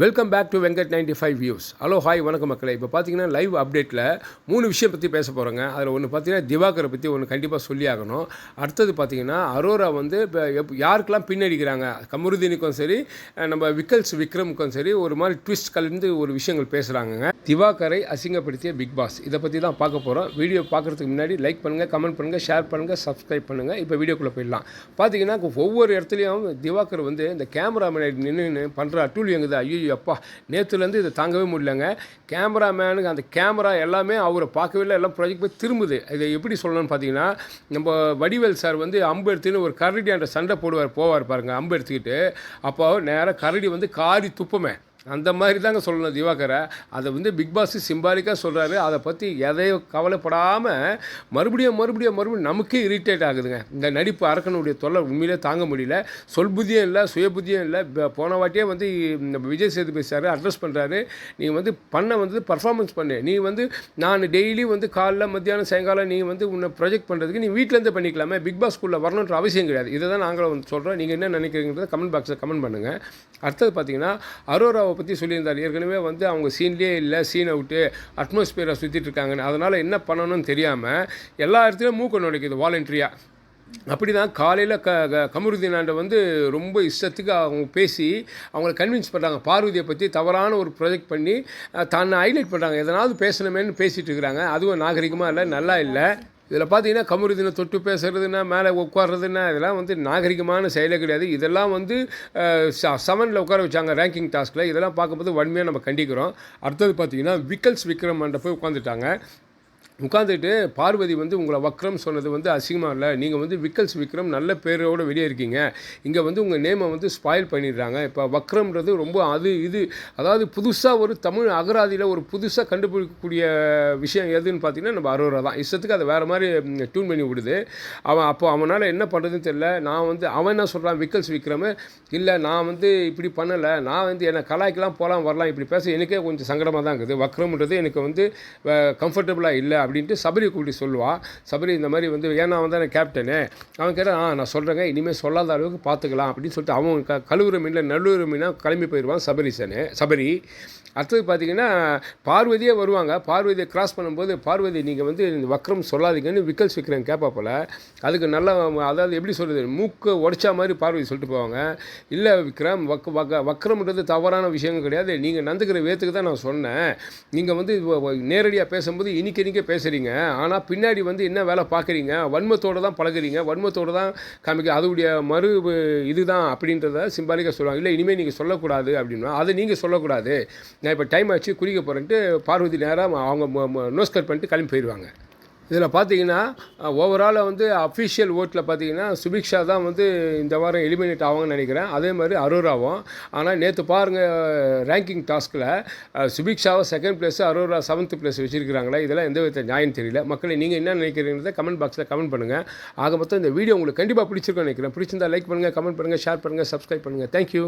Welcome back to Venkat ninety five views hello hi வணக்கம் மக்களே. இப்போ பார்த்தீங்கன்னா லைவ் அப்டேட்டில் மூணு விஷயம் பற்றி பேச போகிறோங்க அதில் ஒன்று பார்த்தீங்கன்னா திவாகரை பற்றி ஒன்று கண்டிப்பாக சொல்லி ஆகணும். அடுத்தது பார்த்தீங்கன்னா அரோரா வந்து இப்போ எப் யாருக்கெல்லாம் பின்னடிக்கிறாங்க கமருதீனுக்கும் சரி நம்ம விக்கல்ஸ் விக்ரமுக்கும் சரி ஒரு மாதிரி ட்விஸ்ட் கலந்து ஒரு விஷயங்கள் பேசுகிறாங்கங்க திவாகரை அசிங்கப்படுத்திய பிக் பாஸ் இதை பற்றி தான் பார்க்க போகிறோம் வீடியோ பார்க்குறதுக்கு முன்னாடி லைக் பண்ணுங்கள் கமெண்ட் பண்ணுங்கள் ஷேர் பண்ணுங்கள் சப்ஸ்கிரைப் பண்ணுங்கள் இப்போ வீடியோக்குள்ளே போயிடலாம். பார்த்தீங்கன்னா ஒவ்வொரு இடத்துலையும் திவாகர் வந்து இந்த கேமரா முன்னாடி நின்று பண்ணுற அட்டூழியங்குது ஐயோ அப்பா நேற்றுலேருந்து இதை தாங்கவே முடியலங்க. கேமராமேனுக்கு அந்த கேமரா எல்லாமே அவரை பார்க்கவே இல்லை எல்லாம் ப்ராஜெக்ட் போய் திரும்புது. இதை எப்படி சொல்லணும்னு பார்த்தீங்கன்னா நம்ம வடிவேல் சார் வந்து அம்பு எடுத்துன்னு ஒரு கரடியாண்ட சண்டை போடுவார் போவார் பாருங்கள் அம்பு எடுத்துக்கிட்டு அப்போ நேராக கரடி வந்து காரி துப்புமே. அந்த மாதிரி தாங்க சொல்லணும் திவாகரை. அதை வந்து பிக் பாஸ் சிம்பாலிக்காக சொல்கிறாரு அதை பற்றி எதையும் கவலைப்படாமல் மறுபடியும் மறுபடியும் மறுபடியும் நமக்கே இரிட்டேட் ஆகுதுங்க. இந்த நடிப்பு அரக்கனுடைய தொல்லை உண்மையிலே தாங்க முடியல. சொல் புத்தியும் இல்லை சுயபுத்தியும் இல்லை. போன வாட்டியே வந்து விஜய் சேதுபதி சார் அட்ரஸ் பண்ணுறாரு நீ வந்து பண்ண வந்து பர்ஃபார்மன்ஸ் பண்ணு. நீ வந்து நான் டெய்லி வந்து காலைல மத்தியானம் சாயங்காலம் நீ வந்து உன்னை ப்ரொஜெக்ட் பண்ணுறதுக்கு நீ வீட்டிலேருந்து பண்ணிக்கலாமே. பிக் பாஸ் ஸ்கூலில் வரணுன்ற அவசியம் கிடையாது. இதை தான் நாங்களும் வந்து சொல்கிறோம் நீங்கள் என்ன நினைக்கிறீங்கிறத கமெண்ட் பாக்ஸில் கமெண்ட் பண்ணுங்கள் அடுத்தது பார்த்தீங்கன்னா அரோராவை பற்றி சொல்லியிருந்தார். ஏற்கனவே வந்து அவங்க சீன்லேயே இல்லை சீன் அவுட்டு அட்மாஸ்பியரை சுற்றிட்டு இருக்காங்கன்னு. அதனால் என்ன பண்ணணும்னு தெரியாமல் எல்லா இடத்துலையும் மூக்க நுழைக்குது வாலண்டரியாக அப்படி தான் காலையில் க க கமருதீனாண்ட வந்து ரொம்ப இஷ்டத்துக்கு அவங்க பேசி அவங்கள கன்வின்ஸ் பண்ணுறாங்க பார்வதியை பற்றி தவறான ஒரு ப்ரொஜெக்ட் பண்ணி தன்னை ஹைலைட் பண்ணுறாங்க எதனாவது பேசணுமேன்னு பேசிகிட்டு இருக்கிறாங்க. அதுவும் நாகரிகமாக இல்லை நல்லா இல்லை. இதில் பார்த்தீங்கன்னா கமுருதினை தொட்டு பேசுறதுன்னா மேலே உட்கார்றதுன்னா இதெல்லாம் வந்து நாகரிகமான செயலே கிடையாது. இதெல்லாம் வந்து செவனில் உட்கார வச்சாங்க ரேங்கிங் டாஸ்கில் இதெல்லாம் பார்க்கும்போது வன்மையாக நம்ம கண்டிக்கிறோம். அடுத்தது பார்த்தீங்கன்னா விக்கல்ஸ் விக்ரம் போய் உட்காந்துட்டாங்க உட்காந்துட்டு பார்வதி வந்து உங்களை வக்ரம் சொன்னது வந்து அசிங்கமாக இல்லை. நீங்கள் வந்து விக்கல்ஸ் விக்ரம் நல்ல பேரோடு வெளியே இருக்கீங்க இங்கே வந்து உங்கள் நேமை வந்து ஸ்பாயில் பண்ணிடுறாங்க. இப்போ வக்ரம்ன்றது ரொம்ப அது இது. அதாவது புதுசாக ஒரு தமிழ் அகராதியில் ஒரு புதுசாக கண்டுபிடிக்கக்கூடிய விஷயம் எதுன்னு பார்த்தீங்கன்னா நம்ம அரோரா தான். இஷ்டத்துக்கு அதை வேறு மாதிரி டியூன் பண்ணி விடுது. அவன் அப்போ அவனால் என்ன பண்ணுறதுன்னு தெரியல. நான் வந்து அவன் என்ன சொல்கிறான் விக்கல்ஸ் விக்ரம்? இல்லை நான் வந்து இப்படி பண்ணலை. நான் வந்து என்னை கலாய்க்கலாம் போகலாம் வரலாம் இப்படி பேச எனக்கே கொஞ்சம் சங்கடமாக தான் இருக்குது. வக்ரம்ன்றது எனக்கு வந்து கம்ஃபர்டபுளாக இல்லை. அப்படின்ட்டு சபரி கூட்டி சொல்லுவாள் சபரி இந்த மாதிரி வந்து ஏன்னா அவன் தானே கேப்டனு அவன் கேட்டால் ஆ நான் சொல்கிறேங்க இனிமேல் சொல்லாத அளவுக்கு பார்த்துக்கலாம் அப்படின்னு சொல்லிட்டு அவன் க கழுவுற மீனில் நல்லூர் மீனாக கிளம்பி போயிடுவான் சபரிசனு சபரி. அடுத்தது பார்த்தீங்கன்னா பார்வதியே வருவாங்க. பார்வதியை கிராஸ் பண்ணும்போது பார்வதி நீங்கள் வந்து இந்த வக்ரம் சொல்லாதீங்கன்னு விக்கல்ஸ் விக்ரம் கேட்பா போல. அதுக்கு நல்லா அதாவது எப்படி சொல்கிறது மூக்கு உடைச்சா மாதிரி பார்வதி சொல்லிட்டு போவாங்க. இல்லை விக்ரம் வக் வக்க வக்ரம்ன்றது தவறான விஷயங்கள் கிடையாது. நீங்கள் நந்துக்கிற வேத்துக்கு தான் நான் சொன்னேன். நீங்கள் வந்து நேரடியாக பேசும்போது இனிக்க இனிக்க பேசுகிறீங்க ஆனால் பின்னாடி வந்து என்ன வேலை பார்க்குறீங்க? வன்மத்தோடு தான் பழகுறீங்க. வன்மத்தோடு தான் காமிக்க அதோடைய மறு இதுதான் அப்படின்றத சிம்பாலிக்காக சொல்லுவாங்க. இல்லை இனிமேல் நீங்கள் சொல்லக்கூடாது அப்படின்னா அதை நீங்கள் சொல்லக்கூடாது. நான் இப்போ டைம் ஆச்சு குறிக்க போகிறேன்ட்டு பார்வதி நேராக அவங்க நோஸ்கர் பண்ணிட்டு கிளம்பி போயிடுவாங்க இதில் பார்த்தீங்கன்னா ஓவராலாக வந்து அஃபிஷியல் ஓட்டில் பார்த்தீங்கன்னா சுபிக்ஷா தான் வந்து இந்த வாரம் எலிமினேட் ஆவாங்கன்னு நினைக்கிறேன். அதே மாதிரி அரோராவும். ஆனால் நேற்று பாருங்கள் ரேங்கிங் டாஸ்கில் சுபிக்ஷாவை second place Aurora seventh place வச்சுருக்கிறாங்களே? இதெல்லாம் எந்த வித நியாயம் தெரியல. மக்களை நீங்கள் என்ன நினைக்கிறீங்கிறத கமெண்ட் பாக்ஸில் கமெண்ட் பண்ணுங்கள் ஆக மொத்தம் இந்த வீடியோ உங்களுக்கு கண்டிப்பாக பிடிச்சிருக்கோம் நினைக்கிறேன். பிடிச்சிருந்தா லைக் பண்ணுங்கள் கமெண்ட் பண்ணுங்கள் ஷேர் பண்ணுங்கள் சப்ஸ்கிரைப் பண்ணுங்கள் தேங்க்யூ